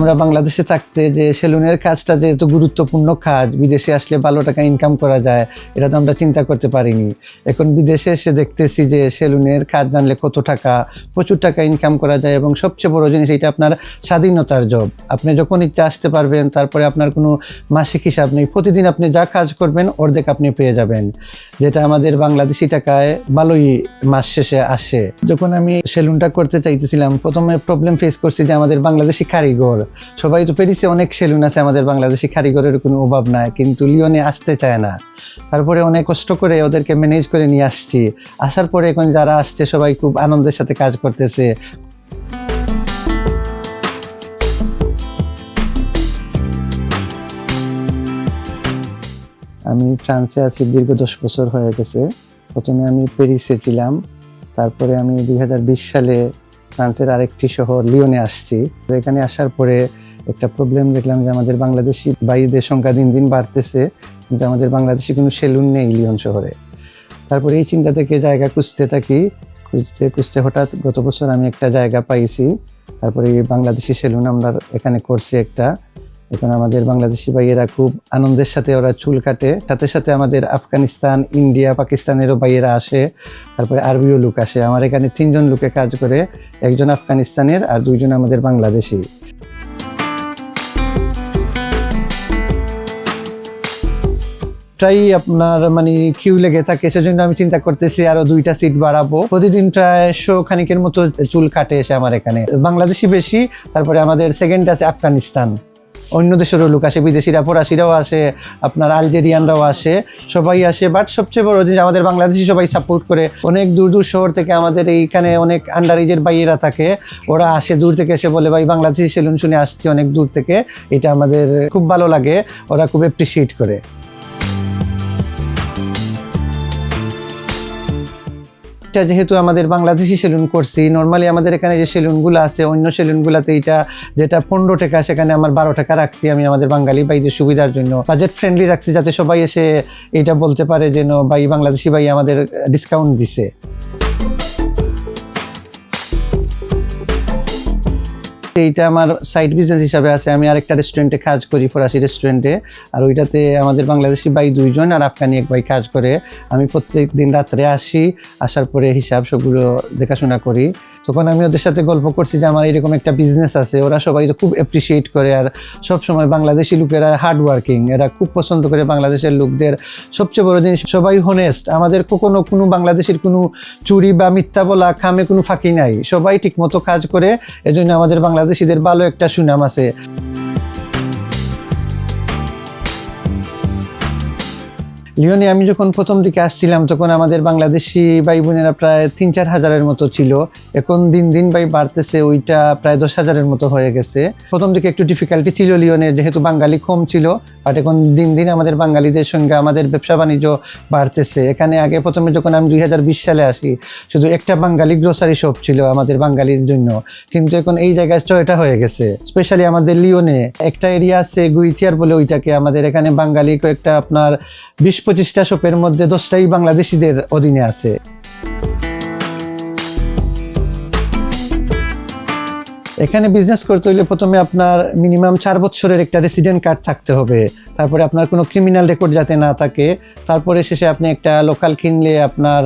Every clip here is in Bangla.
আমরা বাংলাদেশে থাকতে যে সেলুনের কাজটা যেহেতু গুরুত্বপূর্ণ কাজ, বিদেশে আসলে ভালো টাকা ইনকাম করা যায়, এটা তো আমরা চিন্তা করতে পারিনি। এখন বিদেশে এসে দেখতেছি যে সেলুনের কাজ জানলে কত টাকা, প্রচুর টাকা ইনকাম করা যায় এবং সবচেয়ে বড় জিনিস এটা আপনার স্বাধীনতার জব আপনি যখন ইচ্ছা আসতে পারবেন, তারপরে আপনার কোনো মাসিক হিসাব নেই, প্রতিদিন আপনি যা কাজ করবেন, অর্ধেক আপনি পেয়ে যাবেন। যেটা আমাদের বাংলাদেশি টাকায় ভালোই মাস শেষে আসে। যখন আমি সেলুনটা করতে চাইতেছিলাম, প্রথমে প্রবলেম ফেস করছি যে আমাদের বাংলাদেশি কারিগর সবাই তো প্যারিসে অনেক সেলুন আছে, আমাদের বাংলাদেশি কারিগরের কোনো অভাব নাই, কিন্তু লিওনে আসতে চায় না। তারপরে অনেক কষ্ট করে ওদেরকে ম্যানেজ করে নিয়ে আসছি। আসার পরে এখন যারা আসছে, সবাই খুব আনন্দের সাথে কাজ করতেছে। আমি ফ্রান্সে আছি, দীর্ঘ দশ বছর হয়ে গেছে। প্রথমে আমি প্যারিসে ছিলাম, তারপরে আমি দুই হাজার বিশ সালে ফ্রান্সের আরেকটি শহর লিওনে আসছি। এখানে আসার পরে একটা প্রবলেম দেখলাম যে আমাদের বাংলাদেশি বাইদের সংখ্যা দিন দিন বাড়তেছে, কিন্তু আমাদের বাংলাদেশি কোনো সেলুন নেই লিওন শহরে। তারপরে এই চিন্তা থেকে জায়গা খুঁজতে থাকি। খুঁজতে খুঁজতে হঠাৎ গত বছর আমি একটা জায়গা পাইছি। তারপরে বাংলাদেশি সেলুন আমরা এখানে করছি একটা। এখন আমাদের বাংলাদেশি ভাইয়েরা খুব আনন্দের সাথে ওরা চুল কাটে। সাথে সাথে আমাদের আফগানিস্তান, ইন্ডিয়া, পাকিস্তানেরও ভাইয়েরা আসে। তারপরে আরবিও লোক আসে। আমার এখানে তিনজন লোকে কাজ করে, একজন আফগানিস্তানের আর দুইজন আমাদের বাংলাদেশি। প্রায় আপনার মানে কিউ লেগে থাকে, সেজন্য আমি চিন্তা করতেছি আরও দুইটা সিট বাড়াবো। প্রতিদিন প্রায় শো খানিকের মতো চুল কাটে এসে আমার এখানে। বাংলাদেশি বেশি, তারপরে আমাদের সেকেন্ড আছে আফগানিস্তান। অন্য দেশেরও লোক আসে, বিদেশিরা, ফরাসিরাও আসে, আপনার আলজেরিয়ানরাও আসে, সবাই আসে। বাট সবচেয়ে বড় জিনিস, আমাদের বাংলাদেশি সবাই সাপোর্ট করে। অনেক দূর দূর শহর থেকে আমাদের এইখানে অনেক আন্ডার এজের বাইয়েরা থাকে। ওরা আসে, দূর থেকে এসে বলে, ভাই, বাংলাদেশি সেলুন শুনে আসছি অনেক দূর থেকে। এটা আমাদের খুব ভালো লাগে। ওরা খুব অ্যাপ্রিসিয়েট করে। এটা যেহেতু আমাদের বাংলাদেশি সেলুন করছি নর্মালি আমাদের এখানে যে সেলুনগুলো আছে, অন্য সেলুনগুলোতে এটা যেটা পনেরো টাকা, সেখানে আমার বারো টাকা রাখছি আমি আমাদের বাঙালি ভাইদের সুবিধার জন্য। বাজেট ফ্রেন্ডলি রাখছি যাতে সবাই এসে এটা বলতে পারে যেন, ভাই, বাংলাদেশি ভাই আমাদের ডিসকাউন্ট দিছে। এইটা আমার সাইড বিজনেস হিসাবে আছে। আমি আরেকটা রেস্টুরেন্টে কাজ করি, ফরাসি রেস্টুরেন্টে আর ওইটাতে আমাদের বাংলাদেশি ভাই দুইজন আর আফগানি এক ভাই কাজ করে। আমি প্রত্যেক দিন রাত্রে আসি, আসার পরে হিসাব, সবগুলো দেখাশোনা করি। তখন আমি ওদের সাথে গল্প করছি যে আমার এরকম একটা বিজনেস আছে। ওরা সবাই তো খুব অ্যাপ্রিসিয়েট করে আর সবসময় বাংলাদেশি লোকেরা হার্ড ওয়ার্কিং এরা খুব পছন্দ করে বাংলাদেশের লোকদের। সবচেয়ে বড় জিনিস, সবাই হোনেস্ট আমাদের কখনো কোনো বাংলাদেশের কোনো চুরি বা মিথ্যা বলা খামে কোনো ফাঁকি নাই। সবাই ঠিকমতো কাজ করে, এজন্য আমাদের বাংলাদেশিদের ভালো একটা সুনাম আছে। লিওনে আমি যখন প্রথম দিকে আসছিলাম, তখন আমাদের বাংলাদেশি ভাই বোনেরা প্রায় তিন চার হাজারের মতো ছিল। এখন দিন দিন ভাই বাড়তেছে, ওইটা প্রায় দশ হাজারের মতো হয়ে গেছে। প্রথম দিকে একটু ডিফিকাল্টি ছিল লিওনে, যেহেতু বাঙালি কম ছিল বাট এখন দিন দিন আমাদের বাঙালিদের সঙ্গে আমাদের ব্যবসা বাণিজ্য বাড়তেছে। এখানে আগে প্রথমে যখন আমি দুই হাজার বিশ সালে আসি, শুধু একটা বাঙালি গ্রোসারি শপ ছিল আমাদের বাঙালির জন্য। কিন্তু এখন এই জায়গায় ছয়টা হয়ে গেছে স্পেশালি আমাদের লিওনে। একটা এরিয়া আছে গুইচিয়ার বলে ওইটাকে আমাদের এখানে বাঙালি কয়েকটা আপনার বিশ পঁচিশটা শপের মধ্যে দশটাই বাংলাদেশিদের অধীনে আছে। এখানে বিজনেস করতে হলে প্রথমে আপনার মিনিমাম চার বছরের একটা রেসিডেন্ট কার্ড থাকতে হবে। তারপরে আপনার কোনো ক্রিমিনাল রেকর্ড যাতে না থাকে, তারপরে শেষে আপনি একটা লোকাল কিনলে আপনার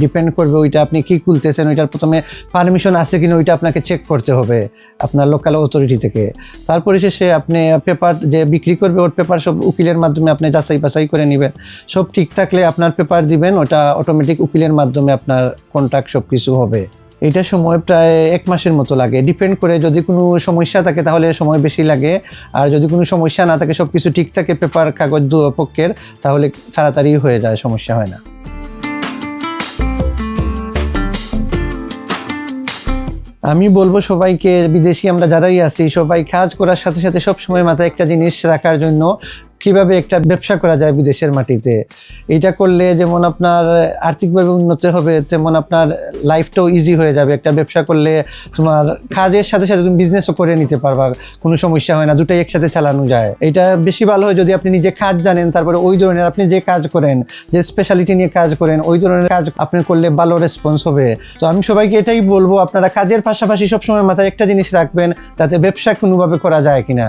ডিপেন্ড করবে ওইটা আপনি কি খুলতেছেন, ওইটার প্রথমে পারমিশন আছে কিনা ওইটা আপনাকে চেক করতে হবে, আপনার লোকাল অথরিটি থেকে। তারপরে শেষে আপনি পেপার যে বিক্রি করবে, ওর পেপার সব উকিলের মাধ্যমে আপনি যাচাই বাছাই করে নেবেন। সব ঠিক থাকলে আপনার পেপার দিবেন, ওটা অটোমেটিক উকিলের মাধ্যমে আপনার কন্ট্রাক্ট সব কিছু হবে। এটা সময় প্রায় এক মাসের মতো লাগে। ডিপেন্ড করে যদি কোনো সমস্যা থাকে তাহলে সময় বেশি লাগে। আর যদি কোনো সমস্যা না থাকে সব কিছু ঠিক থাকে পেপার কাগজ দু পক্ষের, তাহলে তাড়াতাড়ি হয়ে যায়, সমস্যা হয় না। আমি বলব সবাইকে, বিদেশি আমরা যারাই আছি, সবাই কাজ করার সাথে সাথে সব সময় মাথায় একটা জিনিস রাখার জন্য কীভাবে একটা ব্যবসা করা যায় বিদেশের মাটিতে? এটা করলে যেমন আপনার আর্থিকভাবে উন্নতি হবে, তেমন আপনার লাইফটাও ইজি হয়ে যাবে। একটা ব্যবসা করলে তোমার কাজের সাথে সাথে তুমি বিজনেসও করে নিতে পারবা, কোনো সমস্যা হয় না, দুটাই একসাথে চালানো যায়। এটা বেশি ভালো হয় যদি আপনি নিজে কাজ জানেন, তারপরে ওই ধরনের আপনি যে কাজ করেন, যে স্পেশালিটি নিয়ে কাজ করেন, ওই ধরনের কাজ আপনি করলে ভালো রেসপন্স হবে। তো আমি সবাইকে এটাই বলব, আপনারা কাজের পাশাপাশি সবসময় মাথায় একটা জিনিস রাখবেন তাতে ব্যবসা কোনোভাবে করা যায় কিনা।